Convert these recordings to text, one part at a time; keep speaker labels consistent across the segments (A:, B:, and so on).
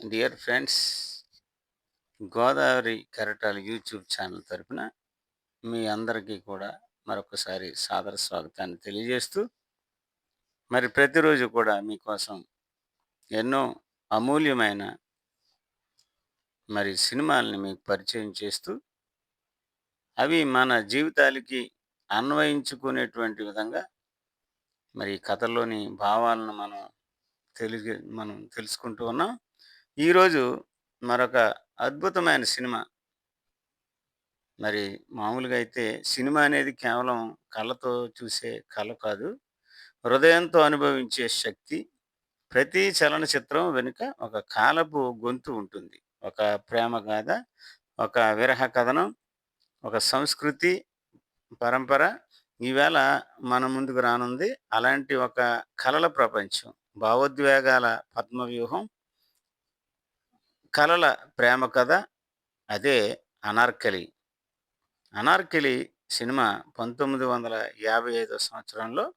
A: Dear friends Godavari కెరటాల YouTube channel తరపున మీ అందరికీ కూడా మరొకసారి సాదర స్వాగతాన్ని తెలియజేస్తూ మరి ప్రతిరోజు కూడా మీకోసం ఎన్నో అమూల్యమైన మరి సినిమాల్ని మీకు పరిచయం చేస్తూ అవి మన జీవితాలకి అన్వయించుకునేటువంటి విధంగా మరి కథలోని భావాలను మనం తెలియ మనం తెలుసుకుంటూ ఉన్నాం. ఈరోజు మరొక అద్భుతమైన సినిమా. మరి మామూలుగా అయితే సినిమా అనేది కేవలం కళ్ళతో చూసే కళ కాదు హృదయంతో అనుభవించే శక్తి. ప్రతి చలనచిత్రం వెనుక ఒక కాలపు గొంతు ఉంటుంది. ఒక ప్రేమ గాథ ఒక విరహ కథనం ఒక సంస్కృతి పరంపర. ఈవేళ మన ముందుకు రానుంది అలాంటి ఒక కళల ప్రపంచం. భావోద్వేగాల పద్మవ్యూహం కలల ప్రేమ కథ అదే అనార్కలి. అనార్కలి సినిమా పంతొమ్మిది వందల యాభై ఐదో సంవత్సరంలో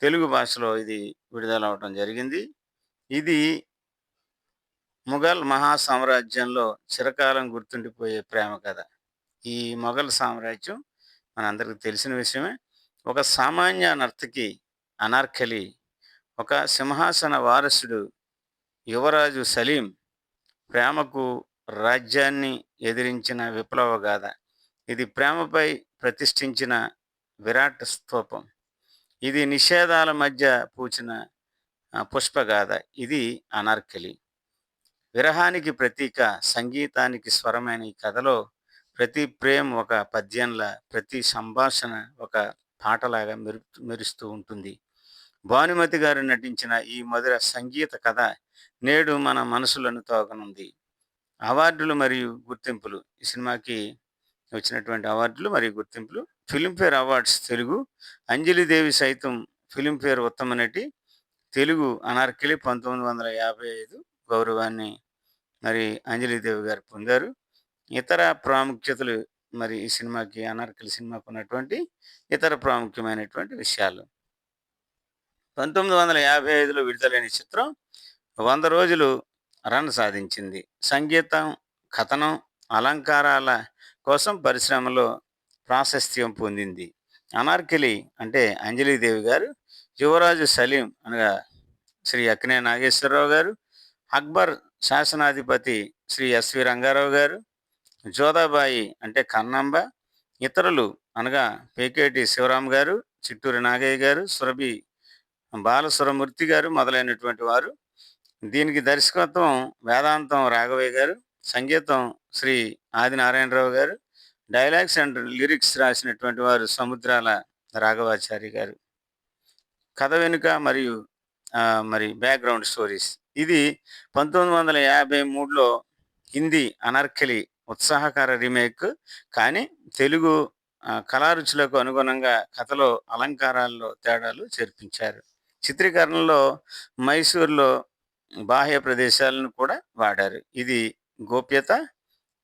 A: తెలుగు భాషలో ఇది విడుదల అవడం జరిగింది. ఇది మొఘల్ మహాసామ్రాజ్యంలో చిరకాలం గుర్తుండిపోయే ప్రేమ కథ. ఈ మొఘల్ సామ్రాజ్యం మనందరికీ తెలిసిన విషయమే. ఒక సామాన్య నర్తకి అనార్కలి ఒక సింహాసన వారసుడు యువరాజు సలీం ప్రేమకు రాజ్యాన్ని ఎదిరించిన విప్లవ గాథ ఇది ప్రేమపై ప్రతిష్ఠించిన విరాట్ స్తూపం. ఇది నిషేధాల మధ్య పూచిన పుష్పగాథ. ఇది అనార్కలి. విరహానికి ప్రతీక సంగీతానికి స్వరమైన ఈ కథలో ప్రతి ప్రేమ్ ఒక పద్యంలా ప్రతి సంభాషణ ఒక పాటలాగా మెరు మెరుస్తూ ఉంటుంది. భానుమతి గారు నటించిన ఈ మధుర సంగీత కథ నేడు మన మనసులను తోగనుంది అవార్డులు మరియు గుర్తింపులు. ఈ సినిమాకి వచ్చినటువంటి అవార్డులు మరియు గుర్తింపులు. Filmfare awards Telugu. అంజలిదేవి సైతం ఫిలింఫేర్ ఉత్తమ నటి. తెలుగు అనార్కిలి పంతొమ్మిది వందల యాభై ఐదు గౌరవాన్ని మరి అంజలిదేవి గారు పొందారు. ఇతర ప్రాముఖ్యతలు మరి ఈ సినిమాకి అనార్కలి సినిమాకు ఉన్నటువంటి ఇతర ప్రాముఖ్యమైనటువంటి విషయాలు. పంతొమ్మిది వందల యాభై ఐదులో విడుదలైన చిత్రం వంద రోజులు రన్ సాధించింది. సంగీతం కథనం అలంకారాల కోసం పరిశ్రమలో ప్రాశస్త్యం పొందింది. అనార్కిలి అంటే అంజలిదేవి గారు యువరాజు సలీం అనగా శ్రీ అక్కినే నాగేశ్వరరావు గారు అక్బర్ శాసనాధిపతి శ్రీ ఎస్వి రంగారావు గారు జోదాబాయి అంటే కన్నంబ ఇతరులు అనగా పేకేటి శివరాం గారు చిట్టూరి నాగయ్య గారు సురభి బాలసురమూర్తి గారు మొదలైనటువంటి వారు. దీనికి దర్శకత్వం వేదాంతం రాఘవయ్య గారు సంగీతం శ్రీ ఆదినారాయణరావు గారు డైలాగ్స్ అండ్ లిరిక్స్ రాసినటువంటి వారు సముద్రాల రాఘవాచారి గారు. కథ వెనుక మరియు మరి బ్యాక్గ్రౌండ్ స్టోరీస్. ఇది పంతొమ్మిది వందల యాభై మూడులో హిందీ అనర్కలి ఉత్సాహకర రీమేక్ కానీ తెలుగు కళారుచులకు అనుగుణంగా కథలో అలంకారాల్లో తేడాలు చేర్పించారు. చిత్రీకరణలో మైసూర్లో బాహ్య ప్రదేశాలను కూడా వాడారు. ఇది గోప్యత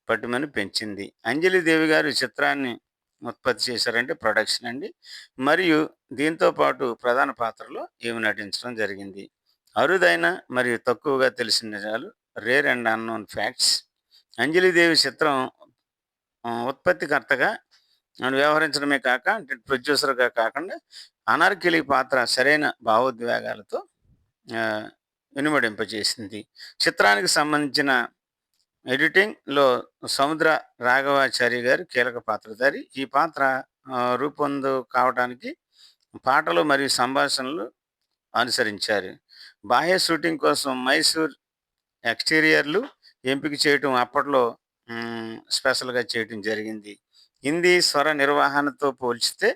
A: పట్టుమని పెంచింది. అంజలి దేవి గారు చిత్రాన్ని ఉత్పత్తి చేశారంటే ప్రొడక్షన్ అండి. మరియు దీంతో పాటు ప్రధాన పాత్రలో ఏమి నటించడం జరిగింది. అరుదైన మరియు తక్కువగా తెలిసిన నిజాలు rare and unknown facts. Anjali Devi చిత్రం ఉత్పత్తికర్తగా వ్యవహరించడమే కాక ప్రొడ్యూసర్గా కాకుండా అనార్కిలి పాత్ర సరైన భావోద్వేగాలతో వినుమడింపజేసింది. చిత్రానికి సంబంధించిన ఎడిటింగ్లో సముద్ర రాఘవాచారి గారు కీలక పాత్రధారి. ఈ పాత్ర రూపొందు కావడానికి పాటలు మరియు సంభాషణలు అనుసరించారు. బాహ్య షూటింగ్ కోసం మైసూర్ ఎక్స్టీరియర్లు ఎంపిక చేయటం అప్పట్లో స్పెషల్గా చేయటం జరిగింది. హిందీ స్వర నిర్వహణతో పోల్చితే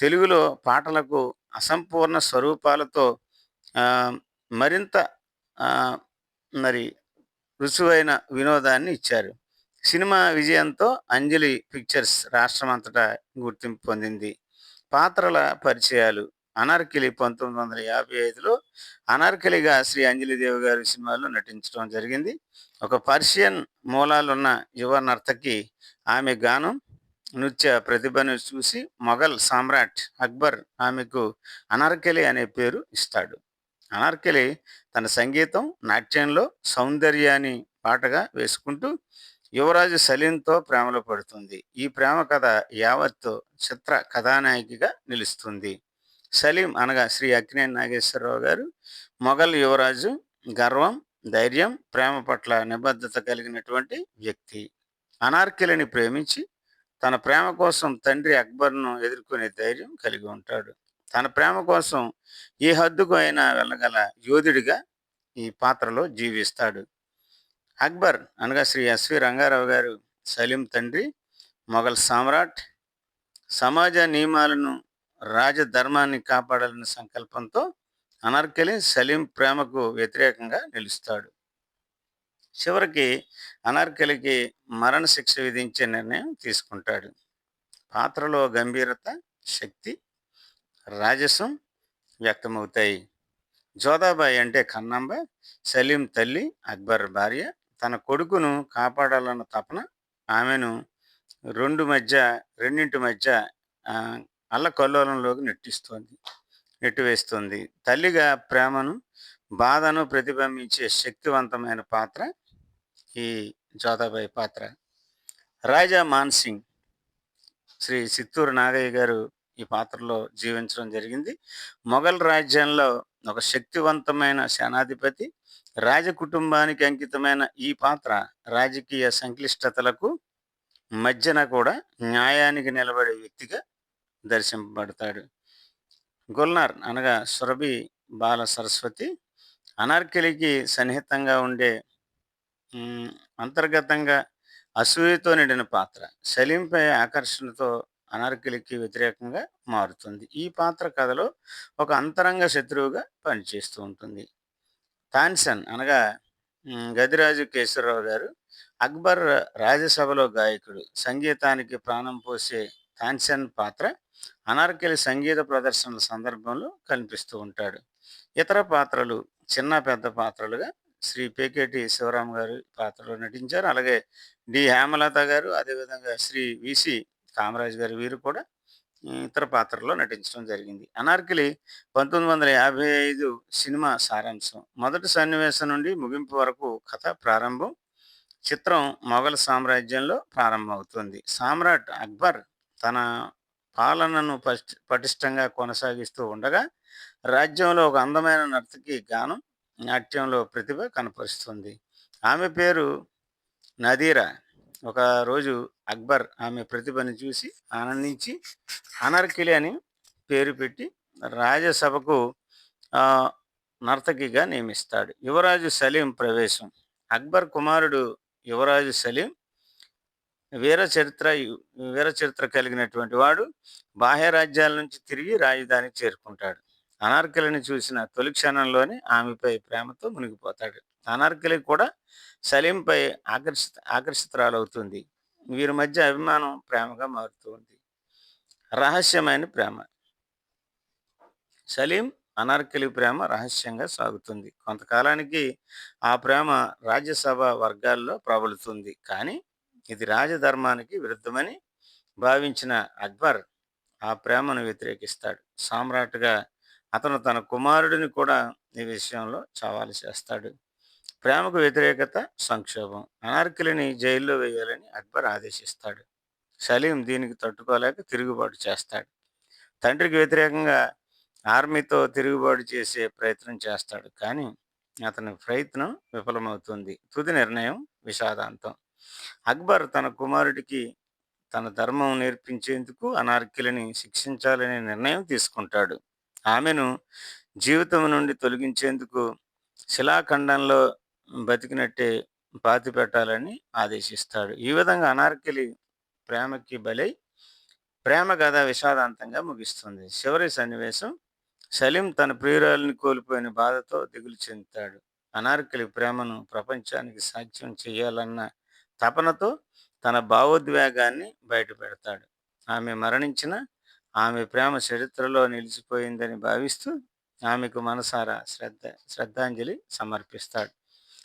A: తెలుగులో పాటలకు అసంపూర్ణ స్వరూపాలతో మరింత మరి రుచువైన వినోదాన్ని ఇచ్చారు. సినిమా విజయంతో అంజలి పిక్చర్స్ రాష్ట్రమంతటా గుర్తింపు పొందింది. పాత్రల పరిచయాలు అనార్కిలి పంతొమ్మిది వందల యాభై ఐదులో అనార్కిలిగా శ్రీ అంజలిదేవి గారి సినిమాలో నటించడం జరిగింది. ఒక పర్షియన్ మూలాలున్న యువ నర్తకి ఆమె గానం నృత్య ప్రతిభను చూసి మొఘల్ సామ్రాట్ అక్బర్ ఆమెకు అనార్కలి అనే పేరు ఇస్తాడు. అనార్కలి తన సంగీతం నాట్యంలో సౌందర్యాన్ని పాటగా వేసుకుంటూ యువరాజు సలీంతో ప్రేమలో పడుతుంది. ఈ ప్రేమ కథ యావత్తు చిత్ర కథానాయకిగా నిలుస్తుంది. సలీం అనగా శ్రీ అక్కినే నాగేశ్వరరావు గారు మొఘల్ యువరాజు గర్వం ధైర్యం ప్రేమ పట్ల నిబద్ధత కలిగినటువంటి వ్యక్తి. అనార్కిలిని ప్రేమించి తన ప్రేమ కోసం తండ్రి అక్బర్ను ఎదుర్కొనే ధైర్యం కలిగి ఉంటాడు. తన ప్రేమ కోసం ఏ హద్దుకు అయినా వెళ్ళగల యోధుడిగా ఈ పాత్రలో జీవిస్తాడు. అక్బర్ అనగా శ్రీ ఎస్వి రంగారావు గారు సలీం తండ్రి మొఘల్ సామ్రాట్ సమాజ నియమాలను రాజధర్మాన్ని కాపాడాలనే సంకల్పంతో అనార్కలి సలీం ప్రేమకు వ్యతిరేకంగా నిలుస్తాడు. చివరికి అనార్కలికి మరణశిక్ష విధించే నిర్ణయం తీసుకుంటాడు. పాత్రలో గంభీరత శక్తి రాజసం వ్యక్తమవుతాయి. జోదాబాయి అంటే కన్నమ్మ సలీం తల్లి అక్బర్ భార్య. తన కొడుకును కాపాడాలన్న తపన ఆమెను రెండు మధ్య రెండింటి మధ్య అల్లకల్లోలంలోకి నెట్టిస్తోంది నెట్టివేస్తుంది. తల్లిగా ప్రేమను బాధను ప్రతిబింబించే శక్తివంతమైన పాత్ర ఈ జోదాబాయి పాత్ర. రాజా మాన్సింగ్ శ్రీ చిత్తూరు నాగయ్య గారు ఈ పాత్రలో జీవించడం జరిగింది. మొఘల్ రాజ్యంలో ఒక శక్తివంతమైన సేనాధిపతి రాజకుటుంబానికి అంకితమైన ఈ పాత్ర రాజకీయ సంక్లిష్టతలకు మధ్యన కూడా న్యాయానికి నిలబడే వ్యక్తిగా దర్శింపబడతాడు. గుల్నార్ అనగా సురభి బాల సరస్వతి అనార్కలికి సన్నిహితంగా ఉండే అంతర్గతంగా అసూయతో నిండిన పాత్ర సలీంపై ఆకర్షణతో అనార్కిలికి వ్యతిరేకంగా మారుతుంది. ఈ పాత్ర కథలో ఒక అంతరంగ శత్రువుగా పనిచేస్తూ ఉంటుంది. తాన్సన్ అనగా గదిరాజు కేశవరావు గారు అక్బర్ రాజ్యసభలో గాయకుడు. సంగీతానికి ప్రాణం పోసే తాన్సన్ పాత్ర అనార్కలి సంగీత ప్రదర్శనల సందర్భంలో కనిపిస్తూ ఉంటాడు. ఇతర పాత్రలు చిన్న పెద్ద పాత్రలుగా శ్రీ పేకేటి శివరామ్ గారు పాత్రలో నటించారు. అలాగే డి హేమలత గారు అదేవిధంగా శ్రీ విసి కామరాజ్ గారు వీరు కూడా ఇతర పాత్రల్లో నటించడం జరిగింది. అనార్కలి పంతొమ్మిది వందల యాభై ఐదు సినిమా సారాంశం. మొదటి సన్నివేశం నుండి ముగింపు వరకు కథ ప్రారంభం. చిత్రం మొఘల్ సామ్రాజ్యంలో ప్రారంభమవుతుంది. సామ్రాట్ అక్బర్ తన పాలనను పటిష్టంగా కొనసాగిస్తూ ఉండగా రాజ్యంలో ఒక అందమైన నర్తకి గానం నాట్యంలో ప్రతిభ కనపరుస్తుంది. ఆమె పేరు నదీరా. ఒక రోజు అక్బర్ ఆమె ప్రతిభను చూసి ఆనందించి అనర్కిలి అని పేరు పెట్టి రాజసభకు నర్తకిగా నియమిస్తాడు. యువరాజు సలీం ప్రవేశం. అక్బర్ కుమారుడు యువరాజు సలీం వీర చరిత్ర వీర చరిత్ర కలిగినటువంటి వాడు బాహ్య రాజ్యాల నుంచి తిరిగి రాజధానికి చేరుకుంటాడు. అనార్కలిని చూసిన తొలి క్షణంలోనే ఆమెపై ప్రేమతో మునిగిపోతాడు. అనార్కలి కూడా సలీంపై ఆకర్షి ఆకర్షితురాలవుతుంది. వీరి మధ్య అభిమానం ప్రేమగా మారుతూ ఉంది. రహస్యమైన ప్రేమ. సలీం అనార్కలి ప్రేమ రహస్యంగా సాగుతుంది. కొంతకాలానికి ఆ ప్రేమ రాజ్యసభ వర్గాల్లో ప్రబలుతుంది. కానీ ఇది రాజధర్మానికి విరుద్ధమని భావించిన అక్బర్ ఆ ప్రేమను వ్యతిరేకిస్తాడు. సామ్రాట్గా అతను తన కుమారుడిని కూడా ఈ విషయంలో సవాలు చేస్తాడు. ప్రేమకు వ్యతిరేకత సంక్షోభం అనార్కిలిని జైల్లో వేయాలని అక్బర్ ఆదేశిస్తాడు. సలీం దీనికి తట్టుకోలేక తిరుగుబాటు చేస్తాడు. తండ్రికి వ్యతిరేకంగా ఆర్మీతో తిరుగుబాటు చేసే ప్రయత్నం చేస్తాడు. కానీ అతని ప్రయత్నం విఫలమవుతుంది. తుది నిర్ణయం విషాదాంతం. అక్బర్ తన కుమారుడికి తన ధర్మం నేర్పించేందుకు అనార్కిలిని శిక్షించాలనే నిర్ణయం తీసుకుంటాడు. ఆమెను జీవితం నుండి తొలగించేందుకు శిలాఖండంలో బతికినట్టే పాతి పెట్టాలని ఆదేశిస్తాడు. ఈ విధంగా అనార్కిలి ప్రేమకి బలై ప్రేమ కథ విషాదాంతంగా ముగిస్తుంది. చివరి సన్నివేశం సలీం తన ప్రియురాలిని కోల్పోయిన బాధతో దిగులు చెందుతాడు. అనార్కలి ప్రేమను ప్రపంచానికి సాధ్యం చేయాలన్న తపనతో తన భావోద్వేగాన్ని బయటపెడతాడు. ఆమె మరణించిన ఆమె ప్రేమ చరిత్రలో నిలిచిపోయిందని భావిస్తూ ఆమెకు మనసారా శ్రద్ధ శ్రద్ధాంజలి సమర్పిస్తాడు.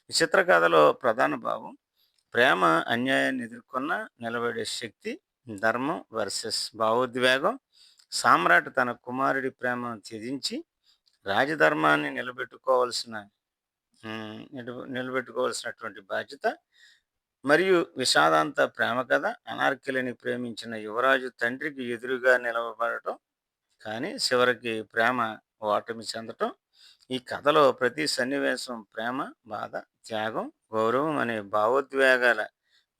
A: ఈ చిత్రకథలో ప్రధాన భావం ప్రేమ అన్యాయాన్ని ఎదుర్కొన్న నిలబడే శక్తి ధర్మం వర్సెస్ భావోద్వేగం సామ్రాట్ తన కుమారుడి ప్రేమను త్యజించి రాజధర్మాన్ని నిలబెట్టుకోవాల్సిన నిలబెట్టుకోవాల్సినటువంటి బాధ్యత మరియు విషాదాంత ప్రేమ కథ అనార్కిలని ప్రేమించిన యువరాజు తండ్రికి ఎదురుగా నిలవబడటం కానీ చివరికి ప్రేమ ఓటమి చెందటం ఈ కథలో ప్రతి సన్నివేశం ప్రేమ బాధ త్యాగం గౌరవం అనే భావోద్వేగాల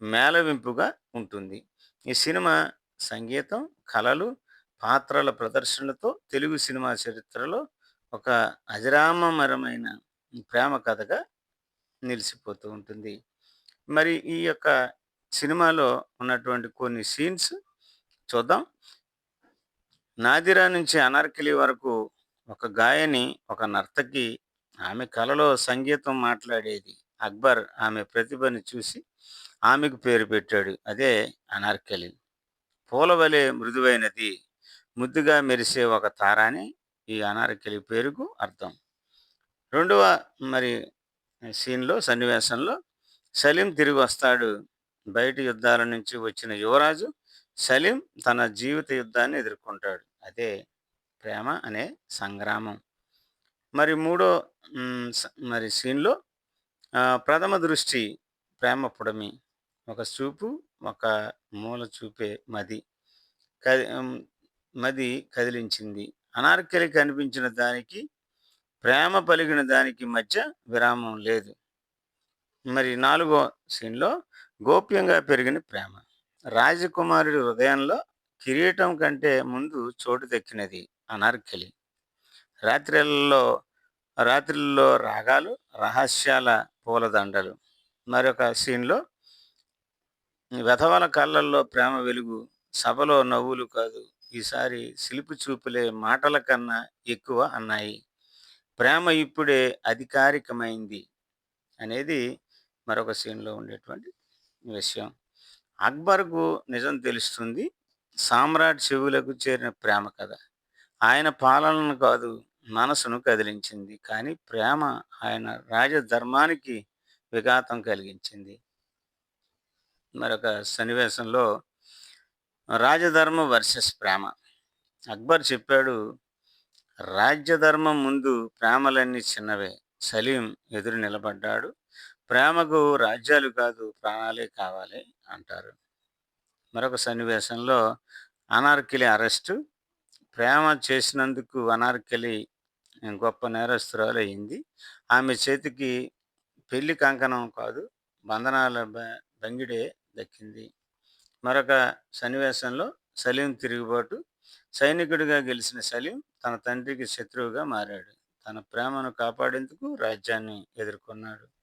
A: మేళవింపుగా ఉంటుంది. ఈ సినిమా సంగీతం కళలు పాత్రల ప్రదర్శనతో తెలుగు సినిమా చరిత్రలో ఒక అజరామరమైన ప్రేమ కథగా నిలిచిపోతూ ఉంటుంది. మరి ఈ యొక్క సినిమాలో ఉన్నటువంటి కొన్ని సీన్స్ చూద్దాం. నాదిరా నుంచి అనార్కిలి వరకు ఒక గాయని ఒక నర్తకి ఆమె కళలో సంగీతం మాట్లాడేది. అక్బర్ ఆమె ప్రతిభని చూసి ఆమెకు పేరు పెట్టాడు. అదే అనార్కలి. పూలవలే మృదువైనది. ముద్దుగా మెరిసే ఒక తారాని ఈ అనార్కలి పేరుకు అర్థం. రెండవ మరి సీన్లో సన్నివేశంలో సలీం తిరిగి వస్తాడు. బయట యుద్ధాల నుంచి వచ్చిన యువరాజు సలీం తన జీవిత యుద్ధాన్ని ఎదుర్కొంటాడు. అదే ప్రేమ అనే సంగ్రామం. మరి మూడో మరి సీన్లో ప్రథమ దృష్టి ప్రేమ పుడమి. ఒక చూపు ఒక మూల చూపే మది. కది మది కదిలించింది. అనార్కలి కనిపించిన దానికి ప్రేమ పలిగిన దానికి మధ్య విరామం లేదు. మరి నాలుగో సీన్లో గోప్యంగా పెరిగిన ప్రేమ. రాజకుమారుడి హృదయంలో కిరీటం కంటే ముందు చోటు దక్కినది అనార్కలి. రాత్రిలలో రాత్రిల్లో రాగాలు రహస్యాల పూలదండలు. మరొక సీన్లో వెధవల కళ్ళల్లో ప్రేమ వెలుగు. సభలో నవ్వులు కాదు ఈసారి శిల్పి చూపులే మాటల కన్నా ఎక్కువ అన్నాయి. ప్రేమ ఇప్పుడే అధికారికమైంది అనేది మరొక సీన్లో ఉండేటువంటి విషయం. అక్బర్కు నిజం తెలుస్తుంది సామ్రాట్ చెవులకు చేరిన ప్రేమ కథ. ఆయన పాలనను కాదు మనసును కదిలించింది. కానీ ప్రేమ ఆయన రాజధర్మానికి విఘాతం కలిగించింది. మరొక సన్నివేశంలో రాజధర్మం వర్సెస్ ప్రేమ. అక్బర్ చెప్పాడు రాజ్యధర్మం ముందు ప్రేమలన్నీ చిన్నవే. సలీం ఎదురు నిలబడ్డాడు. ప్రేమకు రాజ్యాలు కాదు ప్రాణాలే కావాలి అంటారు. మరొక సన్నివేశంలో అనార్కిలి అరెస్టు. ప్రేమ చేసినందుకు అనార్కలి గొప్ప నేరస్తురాలు అయింది. ఆమె చేతికి పెళ్ళి కంకణం కాదు బంధనాల బంగిడే దక్కింది. మరొక సన్నివేశంలో సలీం తిరుగుబాటు. సైనికుడిగా గెలిచిన సలీం తన తండ్రికి శత్రువుగా మారాడు. తన ప్రేమను కాపాడేందుకు రాజ్యాన్ని ఎదుర్కొన్నాడు.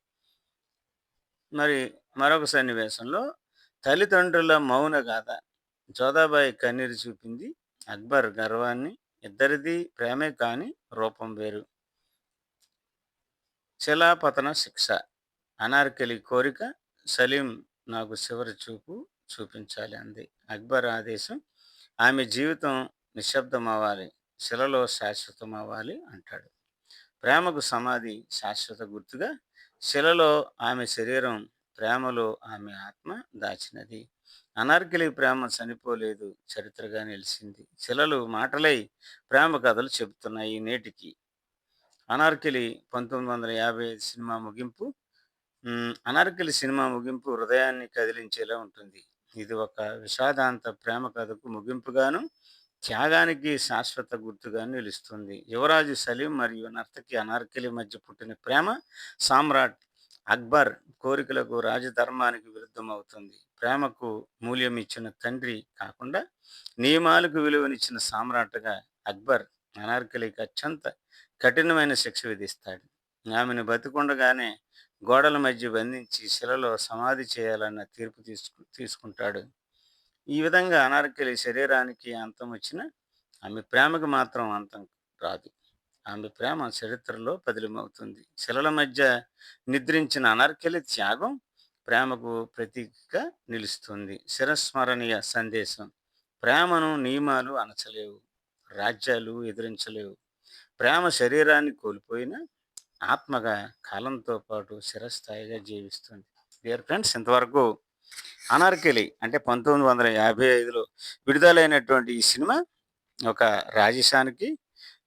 A: మరి మరొక సన్నివేశంలో తల్లిదండ్రుల మౌన గాథ. జోదాబాయి కన్నీరు చూపింది. అక్బర్ గర్వాన్ని ఇద్దరిది ప్రేమే కాని రూపం వేరు. శిలాపతన శిక్ష. అనార్కలి కోరిక సలీం నాకు చివరి చూపు చూపించాలి అంది. అక్బర్ ఆదేశం ఆమె జీవితం నిశ్శబ్దం అవ్వాలి శిలలో శాశ్వతం అవ్వాలి అంటాడు. ప్రేమకు సమాధి శాశ్వత గుర్తుగా శిలలో ఆమె శరీరం ప్రేమలో ఆమె ఆత్మ దాచినది. అనార్కిలి ప్రేమ చనిపోలేదు చరిత్రగా నిలిచింది. శిలలు మాటలై ప్రేమ కథలు చెబుతున్నాయి నేటికి. అనార్కిలి పంతొమ్మిది వందల యాభై ఐదు సినిమా ముగింపు అనార్కిలి సినిమా ముగింపు హృదయాన్ని కదిలించేలా ఉంటుంది. ఇది ఒక విషాదాంత ప్రేమ కథకు ముగింపుగాను త్యాగానికి శాశ్వత గుర్తుగా నిలుస్తుంది. యువరాజు సలీం మరియు నర్తకి అనార్కిలి మధ్య పుట్టిన ప్రేమ సామ్రాట్ అక్బర్ కోరికలకు రాజధర్మానికి విరుద్ధం అవుతుంది ప్రేమకు మూల్యం ఇచ్చిన తండ్రి కాకుండా నియమాలకు విలువనిచ్చిన సామ్రాట్గా అక్బర్ అనార్కలికి అత్యంత కఠినమైన శిక్ష విధిస్తాడు. ఆమెను బతికుండగానే గోడల మధ్య బంధించి శిలలో సమాధి చేయాలన్న తీర్పు తీసుకు తీసుకుంటాడు. ఈ విధంగా అనార్కలి శరీరానికి అంతం వచ్చిన ఆమె ప్రేమకు మాత్రం అంతం రాదు. ఆమె ప్రేమ చరిత్రలో పదిలమవుతుంది. శిలల మధ్య నిద్రించిన అనార్కలి త్యాగం ప్రేమకు ప్రతీకగా నిలుస్తుంది. శిరస్మరణీయ సందేశం. ప్రేమను నియమాలు అనచలేవు. రాజ్యాలు ఎదిరించలేవు. ప్రేమ శరీరాన్ని కోల్పోయిన ఆత్మగా కాలంతో పాటు శిరస్థాయిగా జీవిస్తుంది. డియర్ ఫ్రెండ్స్ ఇంతవరకు అనార్కెలి అంటే పంతొమ్మిది వందల యాభై ఐదులో విడుదలైనటువంటి ఈ సినిమా ఒక రాజశానికి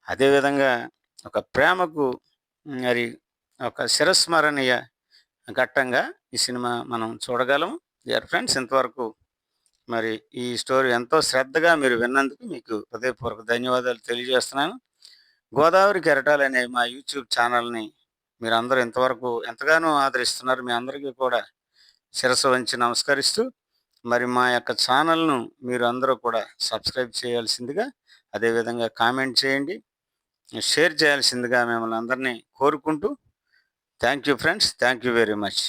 A: అదేవిధంగా ఒక ప్రేమకు మరి ఒక శిరస్మరణీయ ఘట్టంగా ఈ సినిమా మనం చూడగలం డియర్ ఫ్రెండ్స్ ఇంతవరకు మరి ఈ స్టోరీ ఎంతో శ్రద్ధగా మీరు విన్నందుకు మీకు హృదయపూర్వక ధన్యవాదాలు తెలియజేస్తున్నాను. గోదావరి కెరటాలు అనే మా యూట్యూబ్ ఛానల్ని మీరు అందరూ ఇంతవరకు ఎంతగానో ఆదరిస్తున్నారు. మీ అందరికీ కూడా శిరస వంచి నమస్కరిస్తూ మరి మా యొక్క ఛానల్ను మీరు అందరూ కూడా సబ్స్క్రైబ్ చేయాల్సిందిగా అదేవిధంగా కామెంట్ చేయండి. షేర్ చేయాల్సిందిగా మిమ్మల్ని అందరినీ కోరుకుంటూ thank you friends thank you very much.